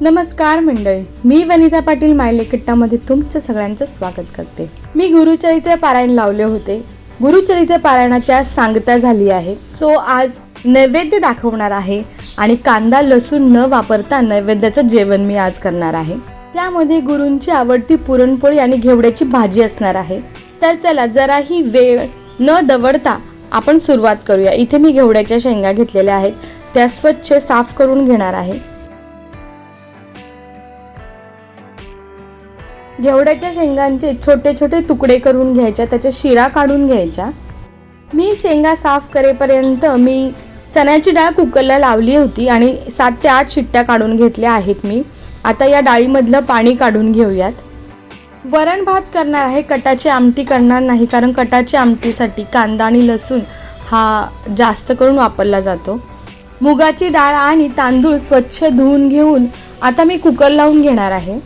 नमस्कार मंडळी मी वनिता पाटील मायलेकिट्टामध्ये तुमचं सगळ्यांचं स्वागत करते. मी गुरुचरित्र पारायण लावले होते. गुरुचरित्र पारायणाच्या सांगता झाली आहे. सो आज नैवेद्य दाखवणार आहे आणि कांदा लसूण न वापरता नैवेद्याचं जेवण मी आज करणार आहे. त्यामध्ये गुरूंची आवडती पुरणपोळी आणि घेवड्याची भाजी असणार आहे. तर चला जराही वेळ न दवडता आपण सुरुवात करूया. इथे मी घेवड्याच्या शेंगा घेतलेल्या आहेत. त्या स्वच्छ साफ करून घेणार आहे. घेवड्याच्या शेंगांचे छोटे छोटे तुकडे करून घ्यायच्या त्याच्या शिरा काढून घ्यायच्या. मी शेंगा साफ करेपर्यंत मी चण्याची डाळ कुकरला लावली होती आणि सात ते आठ शिट्ट्या काढून घेतल्या आहेत मी. आता या डाळीमधलं पाणी काढून घेऊयात. वरण भात करणार आहे कटाची आमटी करणार नाही कारण कटाची आमटीसाठी कांदा आणि लसूण हा जास्त करून वापरला जातो. मुगाची डाळ आणि तांदूळ स्वच्छ धुवून घेऊन आता मी कुकर लावून घेणार आहे.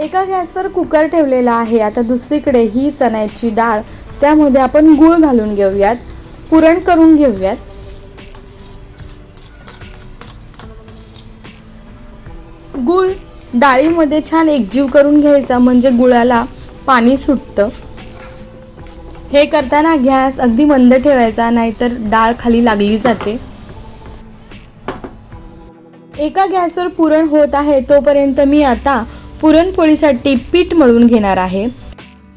एका गॅसवर कुकर ठेवलेला आहे. आता दुसरीकडे ही चण्याची डाळ. त्यामध्ये आपण गूळ घालून घेऊयात. पुरण करून घेऊयात. गूळ डाळीमध्ये छान एकजीव करून घ्यायचा म्हणजे गुळाला पाणी सुटतं. हे करताना गॅस अगदी मंद ठेवायचा नाहीतर डाळ खाली लागली जाते. एका गॅसवर पुरण होत आहे तोपर्यंत मी आता पुरणपोळीसाठी पीठ मळून घेणार आहे.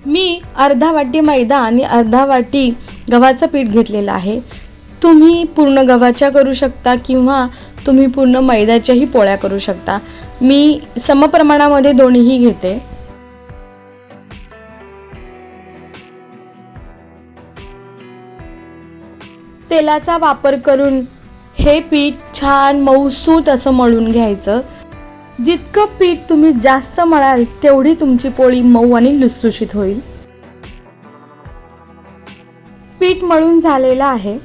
मी अर्धा वाटी मैदा आणि अर्धा वाटी गव्हाचं पीठ घेतलेलं आहे. तुम्ही पूर्ण गव्हाच्या करू शकता किंवा तुम्ही पूर्ण मैद्याच्याही पोळ्या करू शकता. मी समप्रमाणामध्ये दोन्हीही घेते. तेलाचा वापर करून हे पीठ छान मऊसूत असं मळून घ्यायचं. जितकं पीठ तुम्ही जास्त मळाल तेवढी तुमची पोळी मऊ आणि लुसलुशीत होईल. पीठ मळून झालेलं आहे.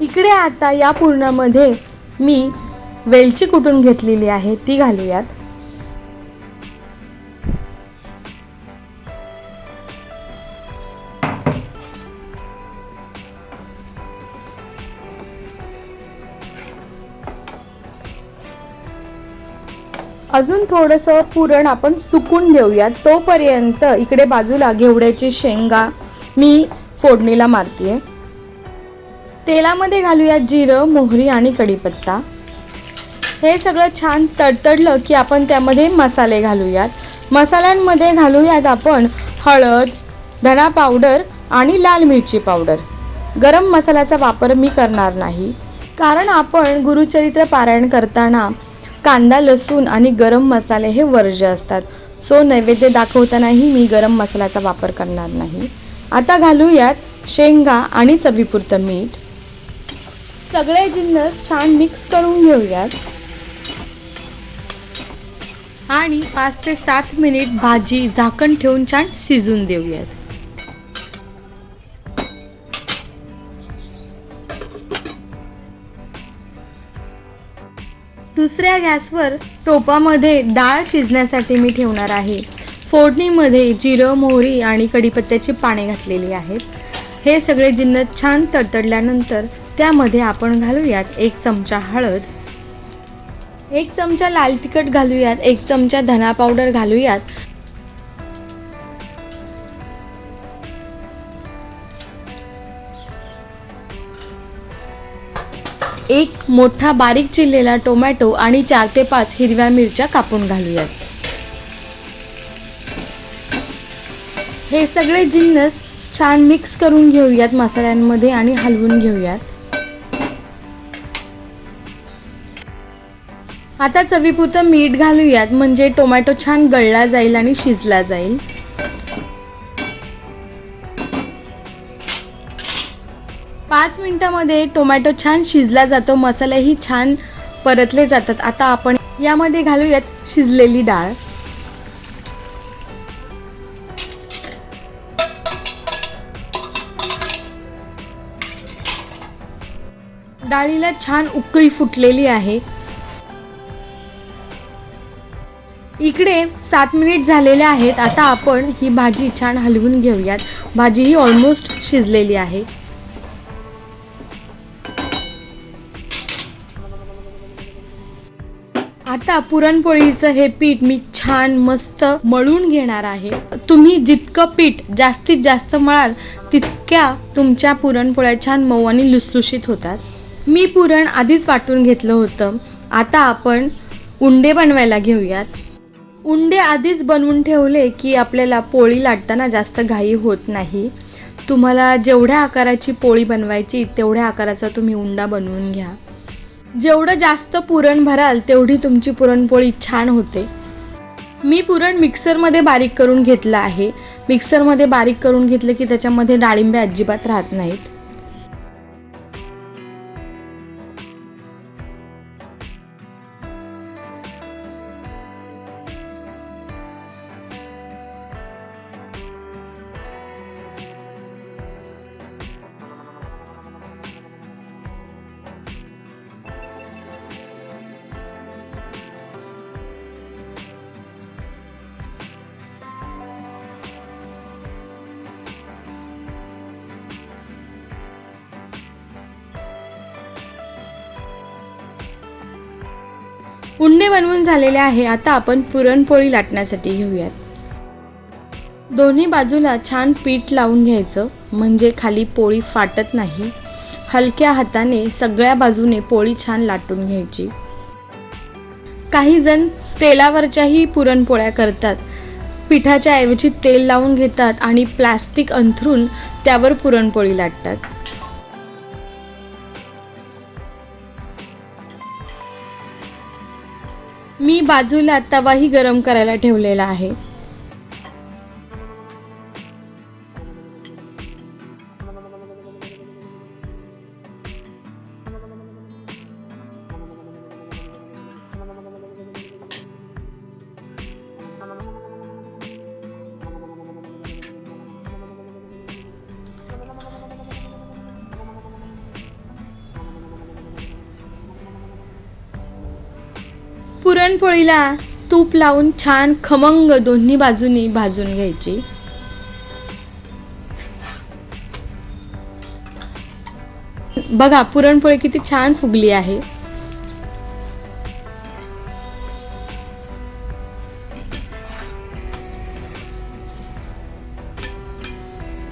इकडे आता या पूर्णामध्ये मी वेलची कुटून घेतलेली आहे ती घालूयात. अजून थोडंसं पुरण आपण सुकून देऊया तोपर्यंत इकडे बाजूला घेवड्याची शेंगा मी फोडणीला मारते तेलामध्ये घालूयात जिरं मोहरी आणि कढीपत्ता. हे सगळं छान तडतडलं की आपण त्यामध्ये मसाले घालूयात. मसाल्यांमध्ये घालूयात आपण हळद धणा पावडर आणि लाल मिरची पावडर. गरम मसाल्याचा वापर मी करणार नाही. कारण आपण गुरुचरित्र पारायण करताना कांदा लसूण आणि गरम मसाले हे वर्ज्य असतात. सो नैवेद्य दाखवतानाही मी गरम मसाल्याचा वापर करणार नाही. आता घालूयात शेंगा आणि चवीपुरतं मीठ. सगळे जिन्नस छान मिक्स करून घेऊयात. आणि पाच ते सात मिनिट भाजी झाकण ठेवून छान शिजून देऊयात. दुसऱ्या गॅसवर टोपामध्ये डाळ शिजण्यासाठी मी ठेवणार आहे. फोडणीमध्ये जिरं मोहरी आणि कढीपत्त्याची पाने घातलेली आहेत. हे सगळे जिन्नस छान तडतडल्यानंतर त्यामध्ये आपण घालूयात एक चमचा हळद. एक चमचा लाल तिखट घालूयात. एक चमचा धना पावडर घालूयात. एक मोठा बारीक चिरलेला टोमॅटो आणि चार ते पाच हिरव्या मिरच्या कापून घालूयात. हे सगळे जिन्नस छान मिक्स करून घेऊयात मसाल्यांमध्ये आणि हलवून घेऊयात. आता चवीपुरतं मीठ घालूयात म्हणजे टोमॅटो छान गळला जाईल आणि शिजला जाईल. यामध्ये टोमॅटो छान शिजला जातो मसालेही छान परतले जातात. आता आपण यामध्ये घालूयात शिजलेली डाळ. डाळीला छान उकळी फुटलेली आहे. इकडे सात मिनिट झालेले आहेत. आता आपण ही भाजी छान हलवून घेऊयात. भाजी ही ऑलमोस्ट शिजलेली आहे. आता पुरणपोळीचं हे पीठ मी छान मस्त मळून घेणार आहे. तुम्ही जितकं पीठ जास्तीत जास्त मळाल तितक्या तुमच्या पुरणपोळ्या छान मऊ आणि लुसलुशीत होतात. मी पुरण आधीच वाटून घेतलं होतं. आता आपण उंडे बनवायला घेऊयात. उंडे आधीच बनवून ठेवले की आपल्याला पोळी लाटताना जास्त घाई होत नाही. तुम्हाला जेवढ्या आकाराची पोळी बनवायची तेवढ्या आकाराचा तुम्ही उंडा बनवून घ्या. जेवढं जास्त पुरण भराल तेवढी तुमची पुरणपोळी छान होते. मी पुरण मिक्सरमध्ये बारीक करून घेतलं आहे. मिक्सरमध्ये बारीक करून घेतलं की त्याच्यामध्ये डाळिंबे अजिबात राहत नाहीत. उंडे बनवून झालेले आहे. आता आपण पुरणपोळी लाटण्यासाठी घेऊयात. दोन्ही बाजूला छान पीठ लावून घ्यायचं. म्हणजे खाली पोळी फाटत नाही. हलक्या हाताने सगळ्या बाजूने पोळी छान लाटून घ्यायची. काही जण तेलावरच्याही पुरणपोळ्या करतात. पिठाच्या ऐवजी तेल लावून घेतात आणि प्लास्टिक अंथरून त्यावर पुरणपोळी लाटतात. मी बाजूला तवाही गरम करायला ठेवलेला आहे. पुरणपोळीला तूप लावून छान खमंग दोन्ही बाजूनी भाजून घ्यायची. बघा पुरणपोळी किती छान फुगली आहे.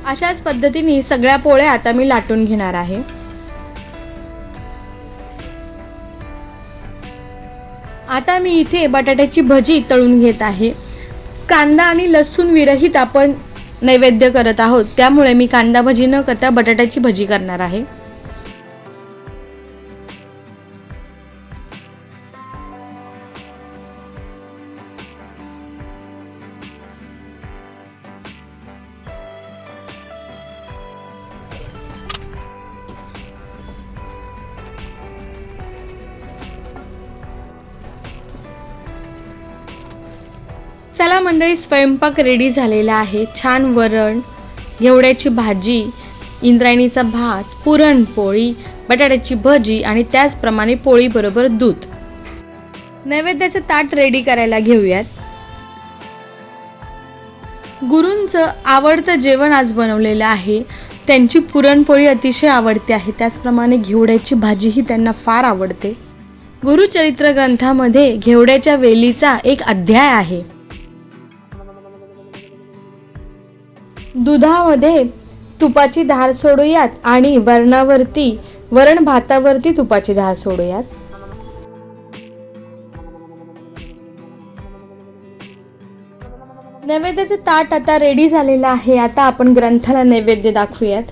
अशाच पद्धतीने सगळ्या पोळ्या आता मी लाटून घेणार आहे. मी इथे बटाट्याची भजी तळून घेत आहे. कांदा आणि लसूण विरहित आपण नैवेद्य करत आहोत. त्यामुळे मी कांदा भजी न करता बटाट्याची भजी करणार आहे. मंडळी स्वयंपाक रेडी झालेला आहे. छान वरण घेवड्याची भाजी इंद्रायणीचा भात पुरणपोळी बटाट्याची भजी आणि त्याचप्रमाणे पोळीबरोबर दूध. नैवेद्याचं ताट रेडी करायला घेऊयात. गुरूंचं आवडतं जेवण आज बनवलेलं आहे. त्यांची पुरणपोळी अतिशय आवडते आहे. त्याचप्रमाणे घेवड्याची भाजीही त्यांना फार आवडते. गुरुचरित्र ग्रंथामध्ये घेवड्याच्या वेलीचा एक अध्याय आहे. दुधामध्ये तुपाची धार सोडूयात आणि वरणावरती वरण भातावरती तुपाची धार सोडूयात. नैवेद्याचं ताट आता रेडी झालेलं आहे. आता आपण ग्रंथाला नैवेद्य दाखवूयात.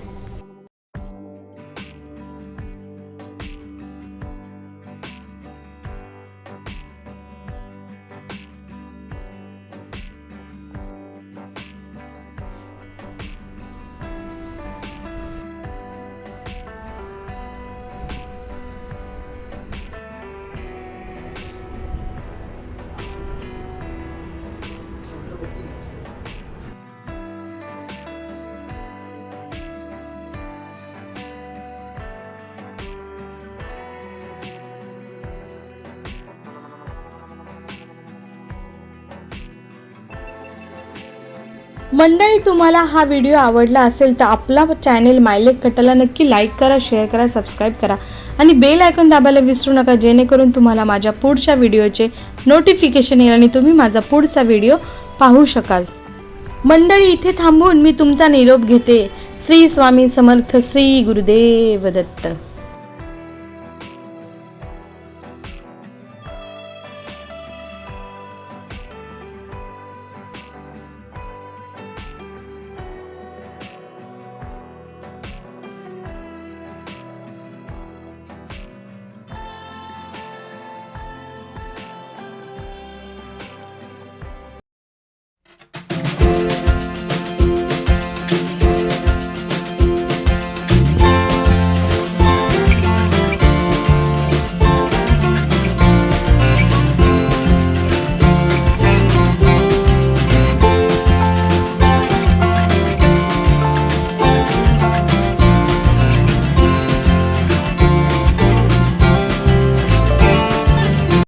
मंडळी तुम्हाला हा व्हिडिओ आवडला असेल तर आपला चॅनेल मायलेक कटाला नक्की लाईक करा शेअर करा सबस्क्राईब करा. आणि बेल आयकॉन दाबायला विसरू नका जेणेकरून तुम्हाला माझ्या पुढच्या व्हिडिओचे नोटिफिकेशन येईल आणि तुम्ही माझा पुढचा व्हिडिओ पाहू शकाल. मंडळी इथे थांबून मी तुमचा निरोप घेते. श्री स्वामी समर्थ श्री गुरुदेव दत्त.